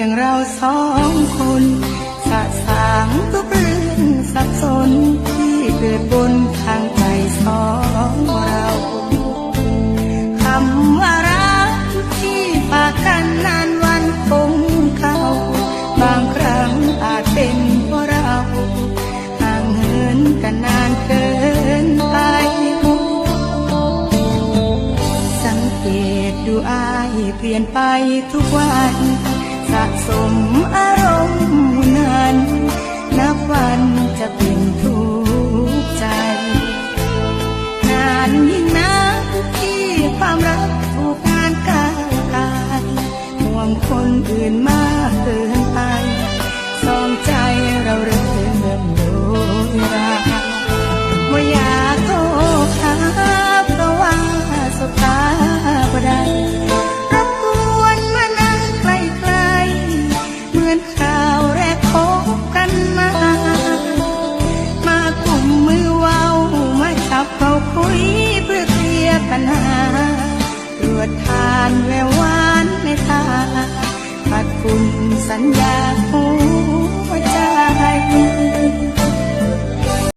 พียงเราสองคนสะสางทุกเรื่องสับสนที่เกิดบนทางใจสองเราคำว่ารักที่ปากกันนานวันคงเข้าบางครั้งอาจเป็นเพราะเราห่างเหินกันนานเกินไปสังเกตดูอายเปลี่ยนไปทุกวัน สะสมอารมณ์นั้น นับวันจะเป็นทุกข์ใจ นานยิ่งนักที่ความรักถูกงานกายกายห่วงคนอื่นมากเกิน ปัญหาตรวจทานแววหวานในตาปัดฝุ่นสัญญาหั